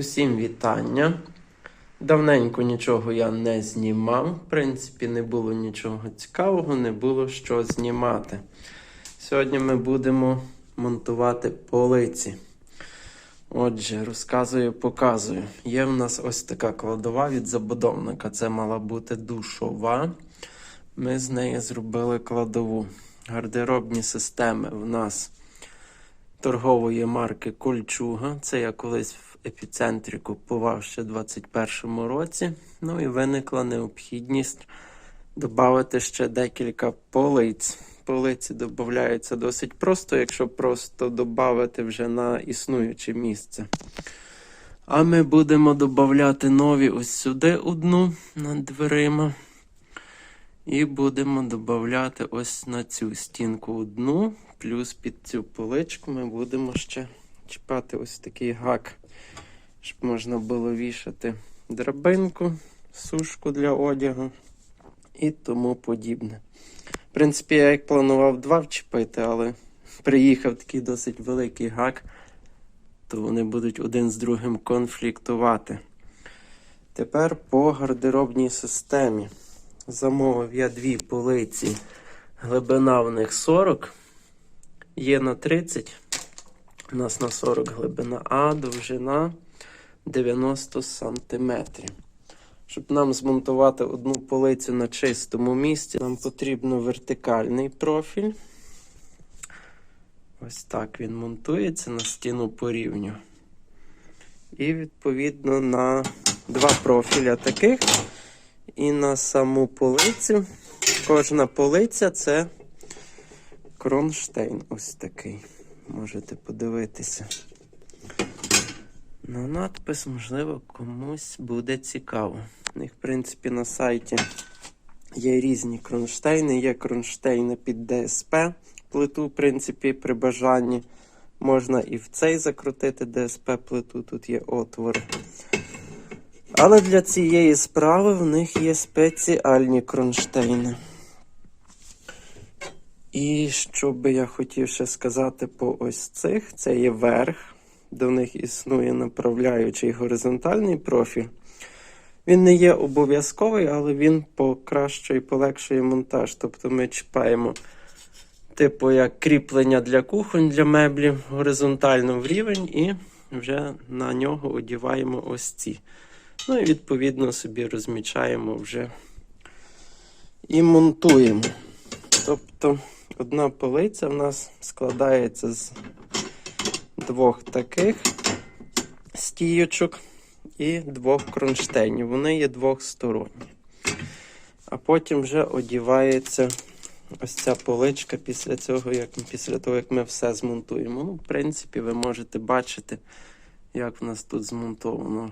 Усім вітання. Давненько нічого я не знімав. В принципі, не було нічого цікавого, не було що знімати. Сьогодні ми будемо монтувати полиці. Отже, розказую, показую. Є в нас ось така кладова від забудовника. Це мала бути душова. Ми з неї зробили кладову. Гардеробні системи в нас торгової марки Кольчуга. Це я колись в епіцентрі купував ще в 2021 році. Ну і виникла необхідність додати ще декілька полиць. Полиці додаються досить просто, якщо просто додати вже на існуюче місце. А ми будемо додати нові ось сюди одну над дверима. І будемо додати ось на цю стінку одну, плюс під цю поличку ми будемо ще чіпати ось такий гак, щоб можна було вішати драбинку, сушку для одягу і тому подібне. В принципі, я як планував два вчепити, але приїхав такий досить великий гак, то вони будуть один з другим конфліктувати. Тепер по гардеробній системі. Замовив я дві полиці. Глибина в них 40. Є на 30. У нас на 40 глибина, а довжина 90 см. Щоб нам змонтувати одну полицю на чистому місці, нам потрібно вертикальний профіль. Ось так він монтується на стіну по рівню. І відповідно на два профіля таких. І на саму полицю. Кожна полиця це кронштейн ось такий. Можете подивитися. На надпис, можливо, комусь буде цікаво. У них, в принципі, на сайті є різні кронштейни. Є кронштейни під ДСП. Плиту, в принципі, при бажанні. Можна і в цей закрутити ДСП плиту, тут є отвори. Але для цієї справи в них є спеціальні кронштейни. І що би я хотів ще сказати по ось цих, це є верх, в них існує направляючий горизонтальний профіль. Він не є обов'язковий, але він покращує і полегшує монтаж. Тобто ми чіпаємо, типу, як кріплення для кухонь, для меблів горизонтально в рівень, і вже на нього одіваємо ось ці. Ну і відповідно собі розмічаємо вже і монтуємо. Тобто одна полиця в нас складається з двох таких стійочок і двох кронштейнів. Вони є двохсторонні. А потім вже одівається ось ця поличка після цього, як, після того, як ми все змонтуємо. Ну, в принципі, ви можете бачити, як в нас тут змонтовано.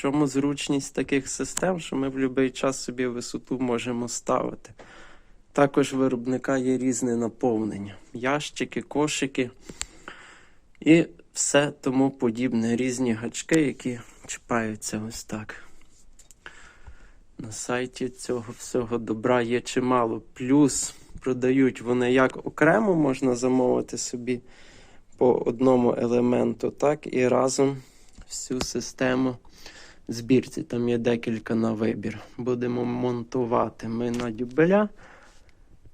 Чому зручність таких систем, що ми в будь-який час собі висоту можемо ставити. Також виробника є різне наповнення: ящики, кошики і все тому подібне. Різні гачки, які чіпаються ось так. На сайті цього всього добра є чимало. Плюс продають вони як окремо можна замовити собі по одному елементу, так і разом всю систему збірці. Там є декілька на вибір. Будемо монтувати ми на дюбеля.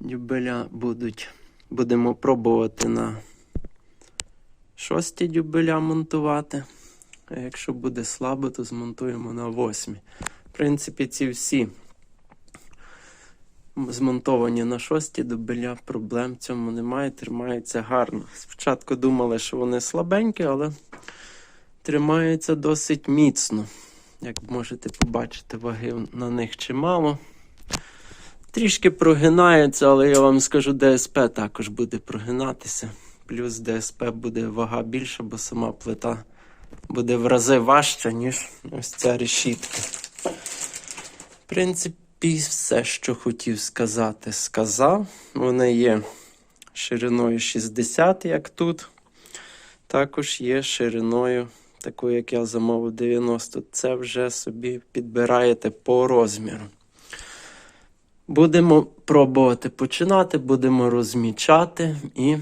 Дюбеля будуть. Будемо пробувати на шості дюбеля монтувати. А якщо буде слабо, то змонтуємо на восьмі. В принципі, ці всі змонтовані на шості дюбеля, проблем в цьому немає, тримаються гарно. Спочатку думали, що вони слабенькі, але тримаються досить міцно. Як можете побачити, ваги на них чимало. Трішки прогинаються, але я вам скажу, ДСП також буде прогинатися. Плюс ДСП буде вага більша, бо сама плита буде в рази важча, ніж ось ця решітка. В принципі, все, що хотів сказати, сказав. Вони є шириною 60, як тут. Також є шириною, такою, як я замовив, 90. Це вже собі підбираєте по розміру. Будемо пробувати починати, будемо розмічати і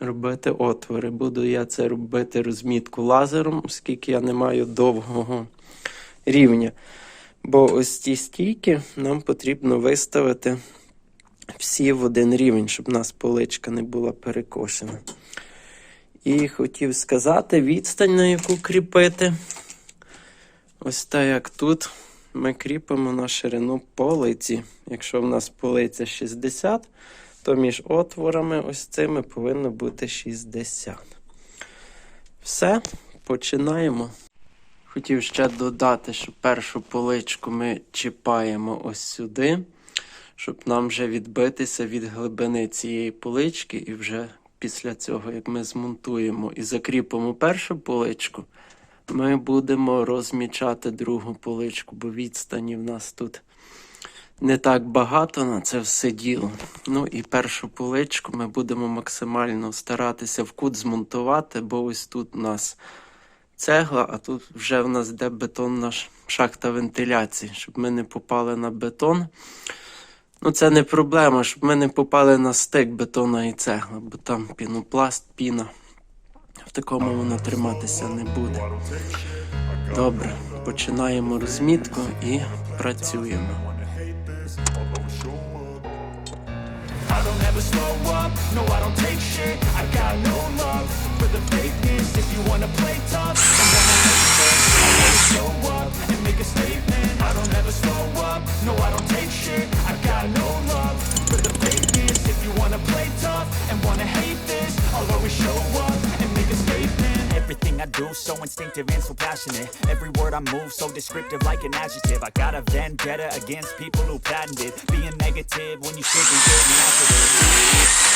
робити отвори. Буду я це робити розмітку лазером, оскільки я не маю довгого рівня. Бо ось ці стійки нам потрібно виставити всі в один рівень, щоб у нас поличка не була перекошена. І хотів сказати відстань, на яку кріпити. Ось так як тут ми кріпимо на ширину полиці. Якщо в нас полиця 60, то між отворами ось цими повинно бути 60. Все, починаємо. Хотів ще додати, що першу поличку ми чіпаємо ось сюди, щоб нам вже відбитися від глибини цієї полички, і вже після цього, як ми змонтуємо і закріпимо першу поличку, ми будемо розмічати другу поличку, бо відстані в нас тут не так багато на це все діло. Ну і першу поличку ми будемо максимально старатися в кут змонтувати, бо ось тут у нас цегла, а тут вже в нас йде бетонна шахта вентиляції, щоб ми не попали на бетон. Ну, це не проблема, щоб ми не попали на стик бетона і цегла, бо там пінопласт, піна. В такому воно триматися не буде. Добре, починаємо розмітку і працюємо. No I don't take shit got no love for the fakeness If you wanna play tough and wanna hate this I'll always show up and make a statement. Everything I do so instinctive and so passionate. Every word I move so descriptive like an adjective. I got a vendetta against people who patented Being negative when you should be getting after it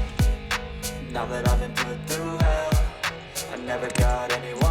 now that I've been put through hell I never got anyone's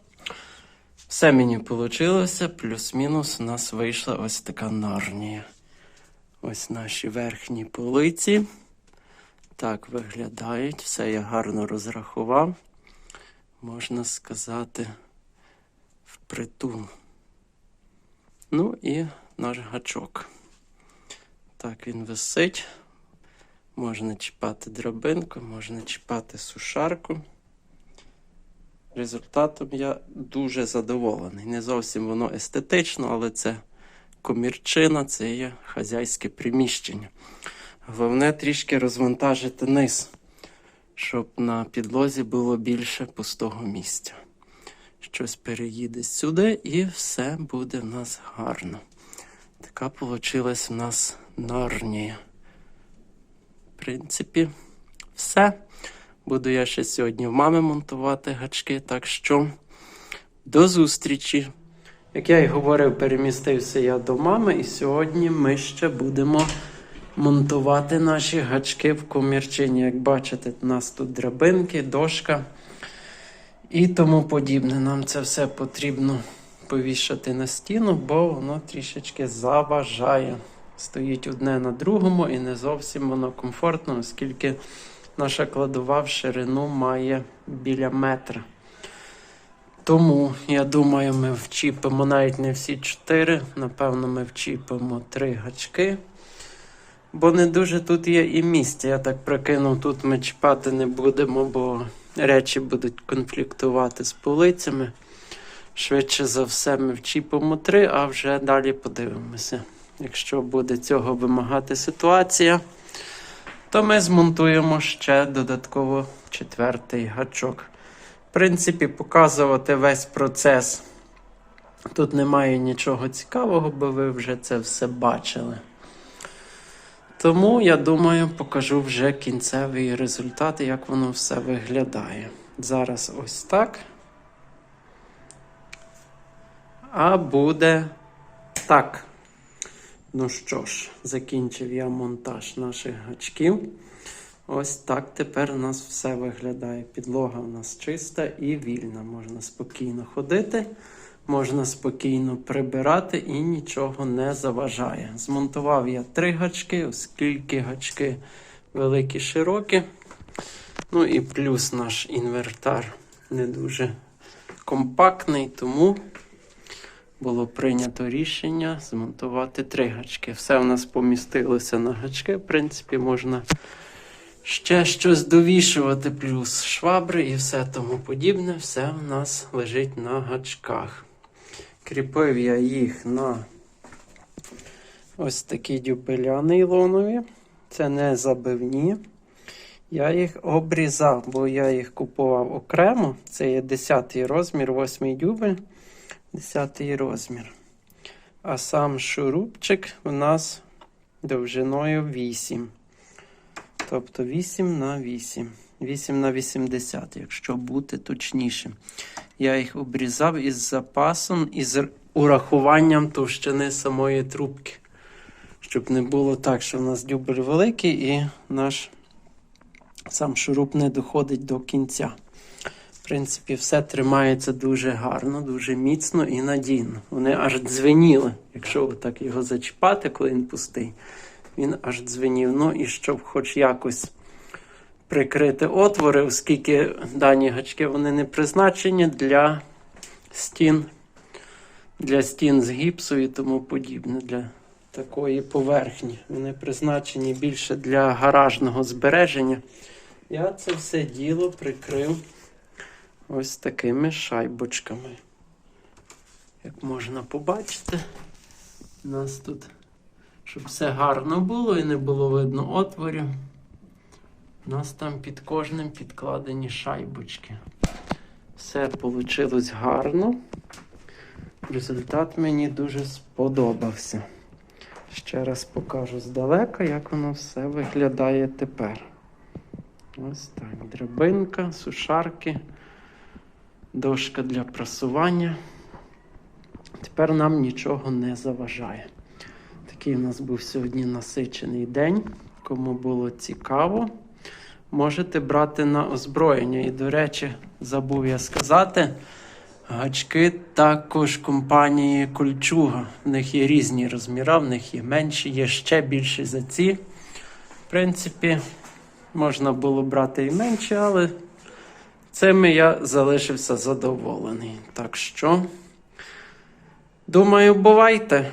Все мені вийшло, плюс-мінус у нас вийшла ось така нарнія. Ось наші верхні полиці. Так виглядають. Все я гарно розрахував. Можна сказати, впритул. Ну і наш гачок. Так він висить. Можна чіпати драбинку, можна чіпати сушарку. Результатом я дуже задоволений. Не зовсім воно естетично, але це комірчина, це є хазяйське приміщення. Головне трішки розвантажити низ, щоб на підлозі було більше пустого місця. Щось переїде сюди і все буде в нас гарно. Така вийшла в нас нарнія. В принципі, все. Буду я ще сьогодні в мами монтувати гачки, так що до зустрічі. Як я й говорив, перемістився я до мами, і сьогодні ми ще будемо монтувати наші гачки в комірчині. Як бачите, у нас тут драбинки, дошка і тому подібне. Нам це все потрібно повішати на стіну, бо воно трішечки заважає. Стоїть одне на другому і не зовсім воно комфортно, оскільки наша кладова в ширину має біля метра. Тому, я думаю, ми вчіпимо навіть не всі чотири. Напевно, ми вчіпимо три гачки. Бо не дуже тут є і місця. Я так прикинув, тут ми чіпати не будемо, бо речі будуть конфліктувати з полицями. Швидше за все, ми вчіпимо три, а вже далі подивимося. Якщо буде цього вимагати ситуація, то ми змонтуємо ще додатково четвертий гачок. В принципі, показувати весь процес. Тут немає нічого цікавого, бо ви вже це все бачили. Тому, я думаю, покажу вже кінцевий результат, як воно все виглядає. Зараз ось так. А буде так. Ну що ж, закінчив я монтаж наших гачків. Ось так тепер у нас все виглядає. Підлога у нас чиста і вільна. Можна спокійно ходити, можна спокійно прибирати і нічого не заважає. Змонтував я три гачки, оскільки гачки великі, широкі. Ну і плюс наш інвертар не дуже компактний, тому було прийнято рішення змонтувати три гачки. Все у нас помістилося на гачки. В принципі, можна ще щось довішувати, плюс швабри і все тому подібне. Все у нас лежить на гачках. Кріпив я їх на ось такі дюбеля нейлонові. Це не забивні. Я їх обрізав, бо я їх купував окремо. Це є 10 розмір, 8 дюбель. 10 розмір. А сам шурупчик у нас довжиною 8. Тобто 8 на 8. 8 на 80, якщо бути точнішим. Я їх обрізав із запасом і з урахуванням товщини самої трубки. Щоб не було так, що в нас дюбель великий і наш сам шуруп не доходить до кінця. Принципі, все тримається дуже гарно, дуже міцно і надійно. Вони аж дзвеніли, якщо так його зачіпати, коли він пустий. Він аж дзвенів. Ну і щоб хоч якось прикрити отвори, оскільки дані гачки вони не призначені для стін, для стін з гіпсу і тому подібне. Для такої поверхні. Вони призначені більше для гаражного збереження. Я це все діло прикрив ось такими шайбочками. Як можна побачити, у нас тут, щоб все гарно було і не було видно отворів. У нас там під кожним підкладені шайбочки. Все вийшло гарно. Результат мені дуже сподобався. Ще раз покажу здалека, як воно все виглядає тепер. Ось так. Драбинка, сушарки, дошка для прасування. Тепер нам нічого не заважає. Такий у нас був сьогодні насичений день. Кому було цікаво, можете брати на озброєння. І, до речі, забув я сказати. Гачки також компанії Кольчуга. В них є різні розміри, в них є менші, є ще більші за ці. В принципі, можна було брати і менші, але цими я залишився задоволений. Так що, думаю, бувайте!